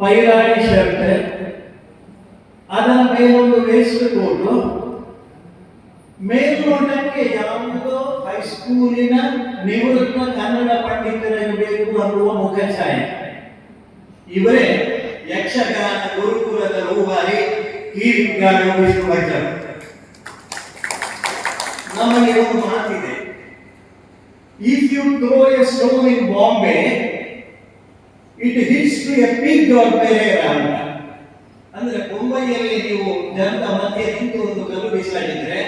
ಪೈರಾಣಿ shirt, ಅದರ ಮೇಲೊಂದು waste coat, ಮೇಲ್ನೋಟಕ್ಕೆ ಯಾವುದೋ ಹೈಸ್ಕೂಲಿನ ನಿವೃತ್ತ ಕನ್ನಡ ಪಂಡಿತರಿರಬೇಕು ಅನ್ನುವ ಮುಖಛಾಯೆ ಇವರೇ ಯಕ್ಷಗಾನ ಗುರುಕುಲದ ರೂವಾರಿ ಕೀರ್ತಿಗಾರ ವಿಷ್ಣು ಭಟ್ರು ನಮಗೆ ಒಂದು ಮಾತಿದೆ. If you throw a stone in Bombay it hits to a pig Pereira ಅಂತ ಅಂದ್ರೆ ಮುಂಬೈಯಲ್ಲಿ ನೀವು ಜನದ ಮಧ್ಯೆ ನಿಂತು ಒಂದು ಕಲ್ಲು ಬಿಸಾಡಿದ್ರೆ,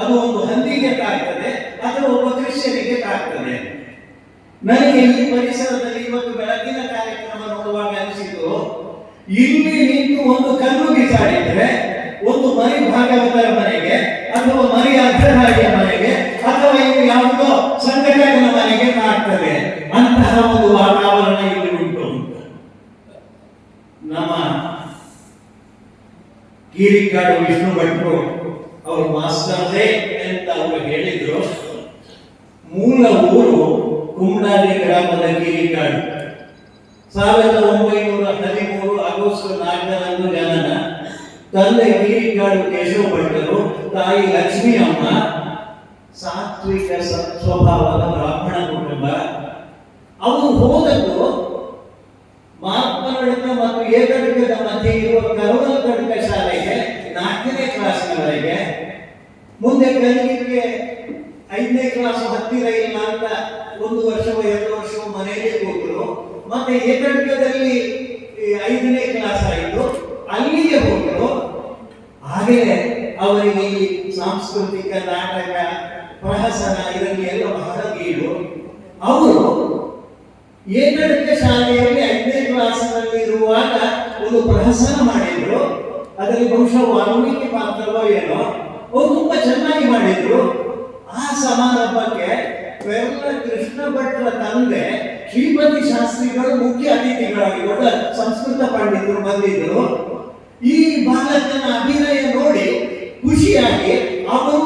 ಅದು ಒಂದು ಹಂದಿಗೆ ತಾಗ್ತದೆ, ಅಥವಾ ಒಬ್ಬ ಕ್ರಿಶ್ಚಿಯನಿಗೆ ತಾಗ್ತದೆ. ನನಗೆ ಈ ಪರಿಸರದಲ್ಲಿ ಇವತ್ತು ಬೆಳಗಿನ ಕಾರ್ಯಕ್ರಮ ನೋಡುವಾಗ ಅನಿಸಿತು ಇಲ್ಲಿ ನಿಂತು ಒಂದು ಕಲ್ಲು ಬಿಸಾಡಿದ್ರೆ, ಒಂದು ಮರಿ ಭಾಗವತರ ಮನೆಗೆ, ಅಥವಾ ಮರಿ ಅಗ್ರಹಾರಿಯ ಮನೆಗೆ, ಅಥವಾ ಇನ್ನು ಯಾವುದೋ ಸಂಘಟನೆಗಳ ಮನೆಗೆ ತಾಗ್ತದೆ. ಅಂತಹ ಒಂದು ವಾತಾವರಣ ಇಲ್ಲಿ ಉಂಟು ನಮ್ಮ ಕೀರಿಕಾಡು ವಿಷ್ಣು ಭಟ್ರು ಅವರು ಮಾಸ್ಟರ್ದೇ ಅಂತ ಅವರು ಹೇಳಿದ್ರು. ಮೂಲ ಊರು ಕುಮ್ನಾಡಿ ಗ್ರಾಮದ ಕಿರಿಕಾಡು ಸಾವಿರದ ಒಂಬೈನೂರ ಹದಿಮೂರು ಆಗಸ್ಟ್ ನಾಲ್ಕರಂದು ಜನನ. ತಂದೆ ಕಿರಿಕಾಡು ಕೇಶವ ಭಟ್ಟರು ತಾಯಿ ಲಕ್ಷ್ಮೀ ಅಮ್ಮ, ಸಾತ್ವಿಕ ಸ್ವಭಾವದ ಬ್ರಾಹ್ಮಣ ಕುಟುಂಬ. ಅವರು ಹೋದದ್ದು ಮಾರ್ಪನಡಕ ಮತ್ತು ಏಕಡಕದ ಮಧ್ಯೆ ಇರುವ ಕರವಲ ಕಡಕ ಶಾಲೆಗೆ ನಾಲ್ಕನೇ ಕ್ಲಾಸ್ನವರೆಗೆ, ಮುಂದೆ ಕಲಿಲಿಕ್ಕೆ ಐದನೇ ಕ್ಲಾಸ್ ಹತ್ತಿರ ಇಲ್ಲ ಅಂತ ಒಂದು ವರ್ಷವೋ, ಎರಡು ವರ್ಷವೋ ಮನೆಯಲ್ಲೇ ಹೋದರು. ಮತ್ತೆ ಏಕಡಕದಲ್ಲಿ ಈ ಐದನೇ ಕ್ಲಾಸ್ ಆಯಿತು. ಅಲ್ಲಿಗೆ ಹೋದರು. ಹಾಗೆಯೇ ಅವರಿಗೆ ಈ ಸಾಂಸ್ಕೃತಿಕ ನಾಟಕ, ಪ್ರಹಸನ ಇದರಲ್ಲಿ ಎಲ್ಲ ಬಹಳ ಗೀಡು ಅವರು ಐದನೇ ಕ್ಲಾಸ್ನಲ್ಲಿ ಇರುವಾಗ ಒಂದು ಪ್ರಹಸನ ಮಾಡಿದ್ರು. ಅದರಲ್ಲಿ ಬಹುಶಃ ವಾಲ್ಮೀಕಿ ಪಾತ್ರವೋ ಏನೋ, ಅವ್ರು ತುಂಬಾ ಚೆನ್ನಾಗಿ ಮಾಡಿದ್ರು. ಆ ಸಮಾರಂಭಕ್ಕೆ ಕೃಷ್ಣ ಭಟ್ರ ತಂದೆ ಶ್ರೀಪತಿ ಶಾಸ್ತ್ರಿಗಳು ಮುಖ್ಯ ಅತಿಥಿಗಳಾಗಿ ದೊಡ್ಡ ಸಂಸ್ಕೃತ ಪಂಡಿತರು ಬಂದಿದ್ರು. ಈ ಬಾಲಕನ ಅಭಿನಯ ನೋಡಿ ಖುಷಿಯಾಗಿ ಅವರು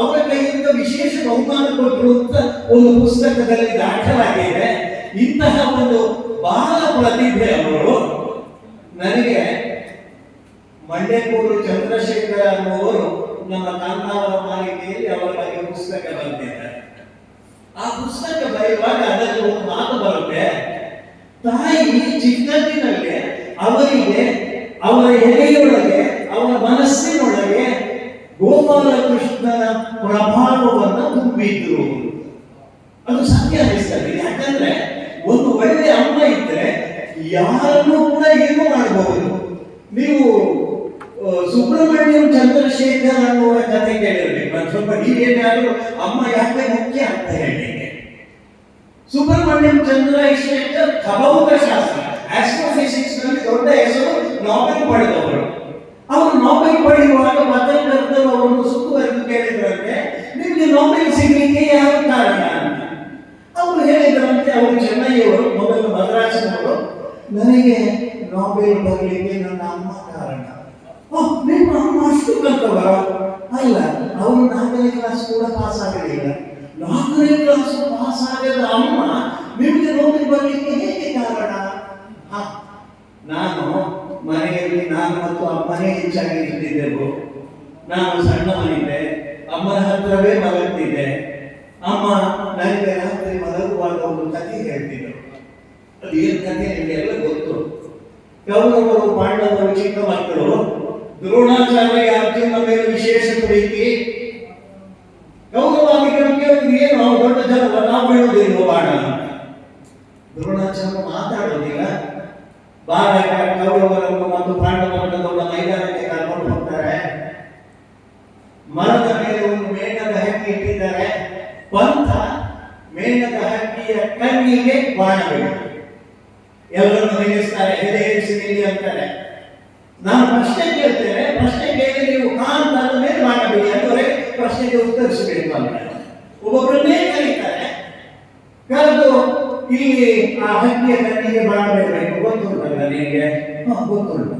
ಅವರ ಕೈಯಿಂದ ವಿಶೇಷ ಬಹುಮಾನ ಕೊಟ್ಟರು ಅಂತ ಒಂದು ಪುಸ್ತಕದಲ್ಲಿ ದಾಖಲಾಗಿದೆ. ಇಂತಹ ಒಂದು ಬಹಳ ಪ್ರತಿಭೆ ಅವರು ನನಗೆ ಮಂಡ್ಯಪೂರು ಚಂದ್ರಶೇಖರ ಅನ್ನುವರು ನಮ್ಮ ಕಾಂತಾವರ ಮಾಲಿಕೆಯಲ್ಲಿ ಅವರ ಬಗ್ಗೆ ಪುಸ್ತಕ ಬರೆದಿದ್ದಾರೆ. ಆ ಪುಸ್ತಕ ಬರೆಯುವಾಗ ಅದರಲ್ಲಿ ಒಂದು ಮಾತು ಬರುತ್ತೆ, ತಾಯಿ ಚಿಕ್ಕಂದಿನಲ್ಲಿ ಅವರಿಗೆ, ಅವರ ಎಲೆಯೊಳಗೆ ಅವರ ಮನಸ್ಸಿನೊಳಗೆ ಗೋಪಾಲಕೃಷ್ಣನ ಪ್ರಭಾವವನ್ನು ತುಂಬಿದ್ರು. ಅದು ಸತ್ಯ ಅನಿಸ್ತದೆ ಯಾಕಂದ್ರೆ ಒಂದು ಒಳ್ಳೆಯ ಅಮ್ಮ ಇದ್ರೆ ಯಾರನ್ನು ಕೂಡ ಏನು ಮಾಡಬಹುದು. ನೀವು ಸುಬ್ರಹ್ಮಣ್ಯಂ ಚಂದ್ರಶೇಖರ್ ಅನ್ನುವ ಕಥೆ ಕೇಳಿರ್ಬೇಕು. ಅದು ಸ್ವಲ್ಪ ನೀವೇನಾದ್ರೂ ಅಮ್ಮ ಯಾಕೆ ಮುಖ್ಯ ಅಂತ ಹೇಳಿದ್ದೇನೆ ಸುಬ್ರಹ್ಮಣ್ಯಂ ಚಂದ್ರಶೇಖರ್ ಖಭೌತ ಶಾಸ್ತ್ರ. ಆಸ್ಟ್ರೋಫಿಸಿಕ್ಸ್ನಲ್ಲಿ ದೊಡ್ಡ ಹೆಸರು ನಾವೆಲ್ ಪಡೆದವರು. ಅವರು ನಾವೆಲ್ ಪಡೆಯುವಾಗ ಪತ್ರಕರ್ತರು ಅವರನ್ನು ಸುತ್ತುವರೆದು ಕೇಳಿದ್ರಂತೆ. ನಿಮಗೆ ನಾವೆಲ್ ಸಿಗಲಿಕ್ಕೆ ಯಾರು ಕಾರಣ? ಅವರು ಚೆನ್ನೈಯವರು, ಮೊದಲು ಮದ್ರಾಸಿನವರು ನನಗೆ ನೋಬೆಲ್ ಬರಲಿಕ್ಕೆ ನನ್ನ ಅಮ್ಮ ಕಾರಣ. ಓ, ನಿಮ್ಮ ಅಮ್ಮ ಅಷ್ಟು ಕಲ್ತವರ? ಅಲ್ಲ, ಅವರು ನಾಲ್ಕನೇ ಕ್ಲಾಸ್ ಕೂಡ ಪಾಸ್ ಆಗಲಿಲ್ಲ. ನಾಲ್ಕನೇ ಕ್ಲಾಸ್ ಪಾಸ್ ಆಗದ ಅಮ್ಮ ನಿಮಗೆ ನೋಡಿ ಬರಲಿಕ್ಕೆ ಹೇಗೆ ಕಾರಣ? ನಾನು ಮನೆಯಲ್ಲಿ ನಾನು ಮತ್ತು ಅಮ್ಮನೇ ಹೆಚ್ಚಾಗಿ ಇರ್ತಿದ್ದೆವು. ನಾನು ಸಣ್ಣವನಿದ್ದೆ. ಅಮ್ಮನ ಹತ್ರವೇ ಮಲಗ್ತಿದ್ದೆ. ಅಮ್ಮ, ನನಗೆ ರಾತ್ರಿ ಮಲಗುವಾಗ ಒಂದು ಕಥೆ ಹೇಳ್ತಿದ್ರು. ಅದು ಏನು ಕಥೆ ನಿಮಗೆಲ್ಲ ಗೊತ್ತು. ಕೌರವರು ಪಾಂಡವರು ಚಿಕ್ಕ ಮಕ್ಕಳು ದ್ರೋಣಾಚಾರ್ಯ ಅರ್ಜುನ ಮೇಲೆ ವಿಶೇಷ ಪ್ರೀತಿ. ಕೌರವಾದಿಗಳಿಗೆ ಏನು? ದೊಡ್ಡ ಜನ ನಾವು ಬೀಳುವುದಿಲ್ಲ ಬಾಣ ದ್ರೋಣಾಚಾರ್ಯ ಮಾತಾಡೋದಿಲ್ಲ ಬಾಲಕ ಕೌರವರನ್ನು ಮತ್ತು ಪಾಂಡವರನ್ನು ದೊಡ್ಡ ಮೈದಾನಕ್ಕೆ ಕರ್ಕೊಂಡು ಹೋಗ್ತಾರೆ. ಮರದ ಮೇಲೆ ಒಂದು ಮೇಣದ ಹಕ್ಕಿ ಇಟ್ಟಿದ್ದಾರೆ. ಪಂಥ ಮೇಣದ ಹಕ್ಕಿಯ ಕಣ್ಣಿಗೆ ಬಾಣ ಬೀಳುತ್ತೆ ಎಲ್ಲರನ್ನು ನಿಲ್ಲಿಸ್ತಾರೆ, ಎದೆ ಇರಿಸಿ ನಿಲ್ಲಿ ಅಂತಾರೆ. ನಾನು ಪ್ರಶ್ನೆ ಕೇಳ್ತೇನೆ, ಪ್ರಶ್ನೆ ಕೇಳಿ ನೀವು ಕಾಂತ ಅಂದ ಮೇಲೆ ಮಾಡಬೇಡಿ ಅಂತವರೆಗೆ ಪ್ರಶ್ನೆಗೆ ಉತ್ತರಿಸಬೇಕು ಅಂತ. ಒಬ್ಬೊಬ್ಬರನ್ನೇ ಕರೀತಾರೆ, ಕರೆದು ಇಲ್ಲಿ ಆ ಹಕ್ಕಿಯ ಕಣ್ಣಿಗೆ ಮಾಡಬೇಕು ಗೊತ್ತುಂಟಲ್ಲ ನಿನಗೆ ಗೊತ್ತುಂಟು.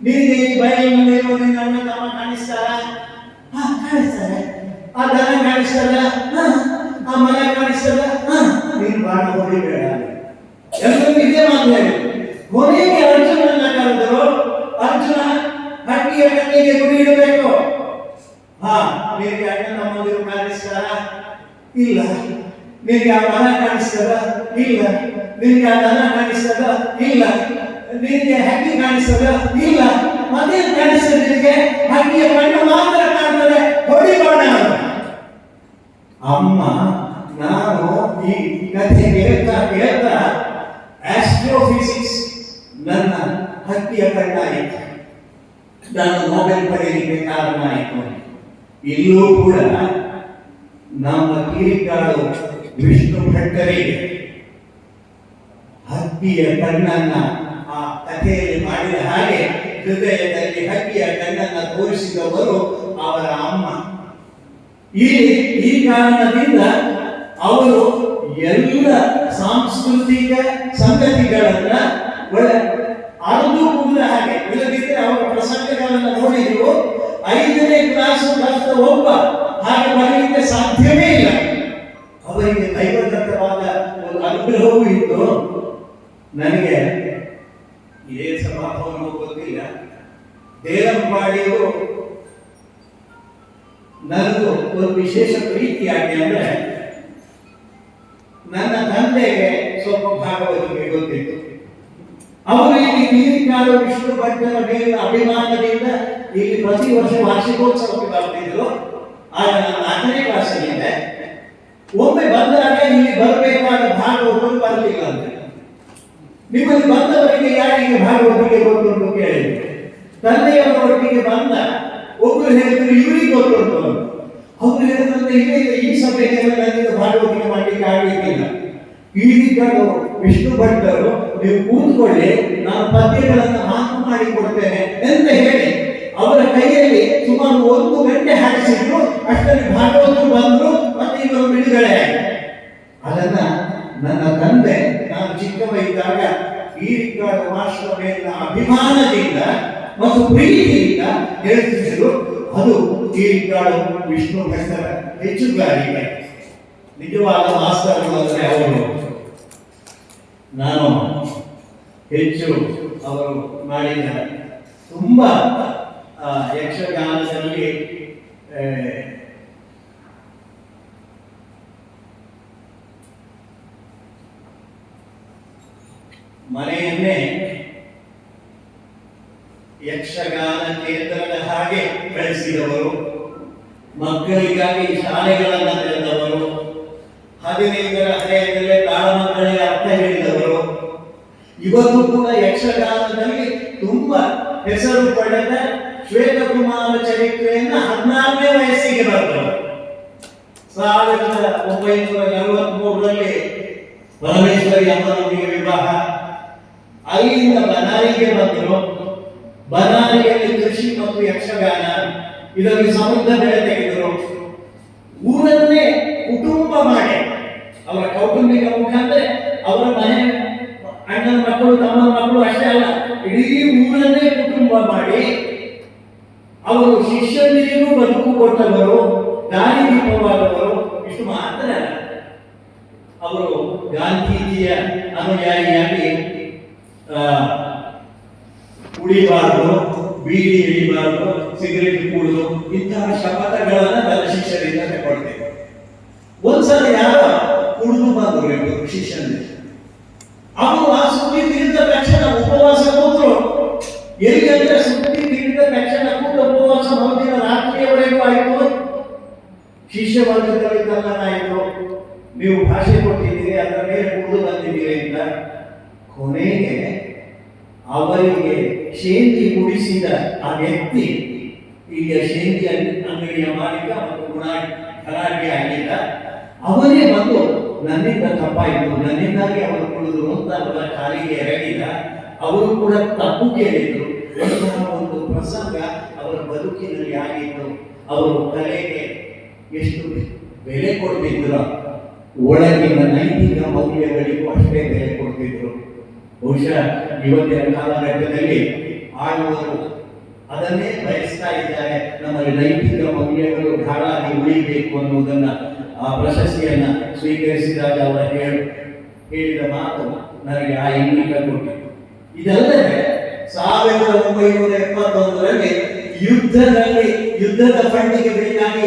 ನಿನಗೆ ಈ ಬಯಲಿನಲ್ಲಿರುವುದರಿಂದ ಅಣ್ಣ ತಮ್ಮ ಕಾಣಿಸ್ತಾರ? ಕಾಣಿಸ್ತಾರೆ. ಆ ದನ ಕಾಣಿಸ್ತದ ಹ, ಆ ಮನೆ ಕಾಣಿಸ್ತದ ಹ, ನೀನು ಬಾಣ ಬೇಡ ಎಲ್ಲರೂ ಇದೇ ಮಾತು ಕೊನೆಗೆ ಅರ್ಜುನನ್ನ ಕರೆದರು. ಅರ್ಜುನ ಹಟ್ಟಿಯ ಕಣ್ಣಿಗೆ ಗುರಿ ಇಡಬೇಕು. ಹಾ ನಿನಗೆ ಅಣ್ಣ ತಮ್ಮಂದಿರು ಕಾಣಿಸ್ತಾರ? ಇಲ್ಲ. ನಿನಗೆ ಆ ಮನ ಕಾಣಿಸ್ತದ ಇಲ್ಲ. ನಿನಗೆ ಆ ದನ ಕಾಣಿಸ್ತದ ಇಲ್ಲ. ನಿನಗೆ ಹಕ್ಕಿ ಕಾಣಿಸ್ತದ ಇಲ್ಲ. ಮನೆ ಕಾಣಿಸ್ತದೆ ನಿನಗೆ ಹಕ್ಕಿಯ ಕಣ್ಣು ಮಾತ್ರ ಕಾಣ್ತದೆ ಹೊಡಿಬೇಡ ಅಮ್ಮ ನಾನು ಈ ಕಥೆ ಕೇಳ್ತಾ ಕೇಳ್ತಾ ಆಸ್ಟ್ರೋಫಿಸಿಕ್ಸ್ ನನ್ನ ಹಕ್ಕಿಯ ಕಣ್ಣಾಯಿತು ನಾನು ನೋಬೆಲ್ ಪಡೆಯಲಿಕ್ಕೆ ಕಾರಣ ಆಯಿತು. ಇಲ್ಲೂ ಕೂಡ ನಮ್ಮ ಕಿರಿಕಾಡು ವಿಷ್ಣು ಭಟ್ಟರಿಗೆ ಹಕ್ಕಿಯ ಕಣ್ಣನ್ನ ಆ ಕಥೆಯಲ್ಲಿ ಮಾಡಿದ ಹಾಗೆ ಹೃದಯದಲ್ಲಿ ಹಕ್ಕಿಯ ಕಣ್ಣನ್ನ ತೋರಿಸಿದವರು ಅವರ ಅಮ್ಮ. ಈ ಈ ಕಾರಣದಿಂದ ಅವರು ಎಲ್ಲ ಸಾಂಸ್ಕೃತಿಕ ಸಂಗತಿಗಳನ್ನ ಒಳ್ಳೆ ಅರ್ದು ಕುಡಿದ ಹಾಗೆ ಇಲ್ಲದಿದ್ದರೆ ಅವರ ಪ್ರಸಂಗಗಳನ್ನ ನೋಡಿದ್ರು ಐದನೇ ಕ್ಲಾಸ್ ಕಲಿತ ಒಬ್ಬ ಹಾಗೆ ಬರಲಿಕ್ಕೆ ಸಾಧ್ಯವೇ ಇಲ್ಲ ಅವರಿಗೆ ದೈವದತ್ತವಾದ ಒಂದು ಅನುಗ್ರಹವೂ ಇತ್ತು ನನಗೆ ಇದೇ ಸಭಾಭವನವೂ ಗೊತ್ತಿಲ್ಲ ದೇರಂಪಾಡಿಯು ನನಗೂ ಒಂದು ವಿಶೇಷ ಪ್ರೀತಿಯಾಗಿ ಅಂದ್ರೆ ನನ್ನ ತಂದೆಗೆ ಸ್ವಲ್ಪ ಭಾಗವತಿಗೆ ಗೊತ್ತಿತ್ತು ಅವರು ಇಲ್ಲಿ ನೀರಿನಾಡು ವಿಷ್ಣು ಭಟ್ಟರ ಮೇಲಿನ ಅಭಿಮಾನದಿಂದ ಇಲ್ಲಿ ಪ್ರತಿ ವರ್ಷ ವಾರ್ಷಿಕೋತ್ಸವಕ್ಕೆ ಬರ್ತಿದ್ರು. ಆಗ ನನ್ನ ನಾಲ್ಕನೇ ಕ್ಲಾಸಲ್ಲಿದ್ದೆ ಒಮ್ಮೆ ಬಂದಾಗ ಇಲ್ಲಿ ಬರಬೇಕಾದ ಭಾಗವತರು ಬರಲಿಲ್ಲ ಅಂತ. ನಿಮ್ಮಲ್ಲಿ ಬಂದವರಿಗೆ ಯಾರಿಗೆ ಭಾಗವತಿಗೆ ಗೊತ್ತುಂಟು ಕೇಳಿದ್ರು. ತಂದೆಯವರೊಟ್ಟಿಗೆ ಬಂದ. ಒಬ್ಬರು ಹೇಳಿದ್ರು, ಇವರಿಗೆ ಗೊತ್ತುಂಟು ಅವರು ಹೇಳಿದಂತೆ, ಇಲ್ಲ ಈ ಸಭೆಗೆ ನನ್ನಿಂದ ಭಾಗವತಿಗೆ ಮಾಡಲಿಕ್ಕೆ ಆಗಲಿಕ್ಕಿಲ್ಲ. ಈಗಿದ್ದರು ವಿಷ್ಣು ಭಟ್ಟರು ನೀವು ಕೂತ್ಕೊಳ್ಳಿ, ನಾನು ಪದ್ಯಗಳನ್ನು ಹಾಕು ಮಾಡಿ ಕೊಡ್ತೇನೆ ಅಂತ ಹೇಳಿ, ಅವರ ಕೈಯಲ್ಲಿ ಸುಮಾರು ಒಂದು ಗಂಟೆ ಹಾಕಿಸಿದ್ರು ಅಷ್ಟರಲ್ಲಿ ಭಾಗವತರು ಬಂದ್ರು, ಮತ್ತೆ ಇವರು ಬಿಡುಗಡೆ ಅದನ್ನ ನನ್ನ ತಂದೆ, ನಾನು ಚಿಕ್ಕವ ಇದ್ದಾಗ ಈ ರಿಕಾರ್ಡ್ ಮಾಸ್ಟರ್ ಮೇಲಿನ ಅಭಿಮಾನದಿಂದ ಮತ್ತು ಪ್ರೀತಿಯಿಂದ ಹೇಳ್ತಿದ್ರು ಅದು ಈ ವಿಷ್ಣು ಹೆಚ್ಚು ಹೆಚ್ಚುಗಾರಿಕೆ ನಿಜವಾದ ಅಂದ್ರೆ ಅವರು ನಾನು ಹೆಚ್ಚು ಅವರು ಮಾಡಿದ ತುಂಬ ಯಕ್ಷಗಾನದಲ್ಲಿ ಮನೆಯನ್ನೇ ಯಕ್ಷಗಾನ ಕೇಂದ್ರದ ಹಾಗೆ ಬೆಳೆಸಿದವರು, ಮಕ್ಕಳಿಗಾಗಿ ಶಾಲೆಗಳನ್ನು ತೆರೆದವರು, ಹದಿನೈದರ ಹರೆಯದಲ್ಲೇ ತಾಳಮಕ್ಕಳಿಗೆ ಅರ್ಥ ಹೇಳಿದವರು. ಇವತ್ತು ಕೂಡ ಯಕ್ಷಗಾನದಲ್ಲಿ ತುಂಬಾ ಹೆಸರು ಪಡೆದ ಶ್ವೇತಕುಮಾರ ಚರಿತ್ರೆಯಿಂದ ಹದಿನಾರನೇ ವಯಸ್ಸಿಗೆ ಬರ್ತವರು ಸಾವಿರದ ಒಂಬೈನೂರ ನಲವತ್ಮೂರರಲ್ಲಿ ಪರಮೇಶ್ವರಿ ಅಮ್ಮನೊಂದಿಗೆ ವಿವಾಹ. ಅಲ್ಲಿಂದ ಬನಾರಿಗೆ ಬಂದರು. ಬನಾರಿಯಲ್ಲಿ ಕೃಷಿ ಮತ್ತು ಯಕ್ಷಗಾನ, ಇದರಲ್ಲಿ ಸಮುದ್ರ ಬೆಳೆ ತೆಗೆದರು. ಊರನ್ನೇ ಕುಟುಂಬ ಮಾಡಿ, ಅವರ ಕೌಟುಂಬಿಕ ಮುಖಾಂತರ ಅವರ ಮನೆ, ಅಣ್ಣನ ಮಕ್ಕಳು, ತಮ್ಮನ ಮಕ್ಕಳು ಅಷ್ಟೇ ಅಲ್ಲ, ಇಡೀ ಊರನ್ನೇ ಕುಟುಂಬ ಮಾಡಿ, ಅವರು ಶಿಷ್ಯನಿಗೂ ಬದುಕು ಕೊಟ್ಟವರು ದಾರಿದೀಪವಾದವರು ಇಷ್ಟು ಮಾತ್ರ ಅವರು ಗಾಂಧೀಜಿಯ ಅನುಯಾಯಿಯಾಗಿ ಕುಡಿಬಾರದು, ಬೀಡಿ ಎಳಿಬಾರದು, ಸಿಗರೇಟ್ ಕುಡಿದು ಇಂತಹ ಶಪಥಗಳನ್ನ ನನ್ನ ಶಿಷ್ಯರಿಂದ ತಗೊಳ್ತೇವೆ ಒಂದ್ಸಲ ಯಾರ ಕುಡಿದು ಬಂದ್ರು ಶಿಷ್ಯಂದಿರು ಅವರು ಆ ಸುದ್ದಿ ತಿಳಿದ ತಕ್ಷಣ ಉಪವಾಸ ಕೂತರು. ಎಲ್ಲಿ ಅಂತ ಸುದ್ದಿ ತಿಳಿದ ತಕ್ಷಣ ಕೂತು ಉಪವಾಸ ಮರುದಿನ ರಾತ್ರಿಯವರೆಗೂ ಆಯಿತು. ಶಿಷ್ಯ ವರ್ಗದಲ್ಲಿ ತಲ್ಲನಾಯಿತು. ನೀವು ಭಾಷೆ ಕೊಟ್ಟಿದ್ದೀರಿ, ಅದರ ಮೇಲೆ ಕುಡಿದು ಬಂದಿದ್ದೀರಿ ಅಂತ. ಕೊನೆಗೆ ಅವರಿಗೆ ಶೇಂತಿ ಕುಡಿಸಿದ ಆ ವ್ಯಕ್ತಿ, ಈಗ ಅಂಗ್- ಅಂಗಡಿಯ ಮಾಲೀಕ ಮತ್ತು ಗುಣ ಗಲಾಟೆ ಆಗಿದ್ದ, ಅವರೇ ಬಂದು ನನ್ನಿಂದ ತಪ್ಪಾಯಿತು, ನನ್ನಿಂದಾಗಿ ಅವರು ಕುಡಿದ್ರು ಅಂತ ಅವರ ಕಾಲಿಗೆ ಎರಡಿಲ್ಲ ಅವರು ಕೂಡ ತಪ್ಪು ಕೇಳಿದ್ರು. ಒಂದು ಪ್ರಸಂಗ ಅವರ ಬದುಕಿನಲ್ಲಿ ಆಗಿತ್ತು. ಅವರು ಕಲೆಗೆ ಎಷ್ಟು ಬೆಲೆ ಕೊಡ್ತಿದ್ರು? ಒಳಗಿನ ನೈತಿಕ ಮೌಲ್ಯಗಳಿಗೂ ಅಷ್ಟೇ ಬೆಲೆ ಕೊಡ್ತಿದ್ರು. ಬಹುಶಃ ಇವತ್ತಿನ ಕಾಲಘಟ್ಟದಲ್ಲಿ ಆಳುವರು ಅದನ್ನೇ ಬಯಸ್ತಾ ಇದ್ದಾರೆ. ನಮ್ಮ ನೈತಿಕ ಮೌಲ್ಯಗಳು ಧಾರಾಗಿ ಉಳಿಬೇಕು ಅನ್ನುವುದನ್ನ ಆ ಪ್ರಶಸ್ತಿಯನ್ನ ಸ್ವೀಕರಿಸಿದಾಗ ಅವರು ಹೇಳ, ಹೇಳಿದ ಮಾತು ನನಗೆ ಆ ಇಂಗಿತ ಕೊಟ್ಟಿತು ಇದಲ್ಲದೆ ಸಾವಿರದ ಒಂಬೈನೂರ ಎಪ್ಪತ್ತೊಂದರಲ್ಲಿ ಯುದ್ಧದಲ್ಲಿ, ಯುದ್ಧದ ಫಂಡಿಗೆ ಬೇಕಾಗಿ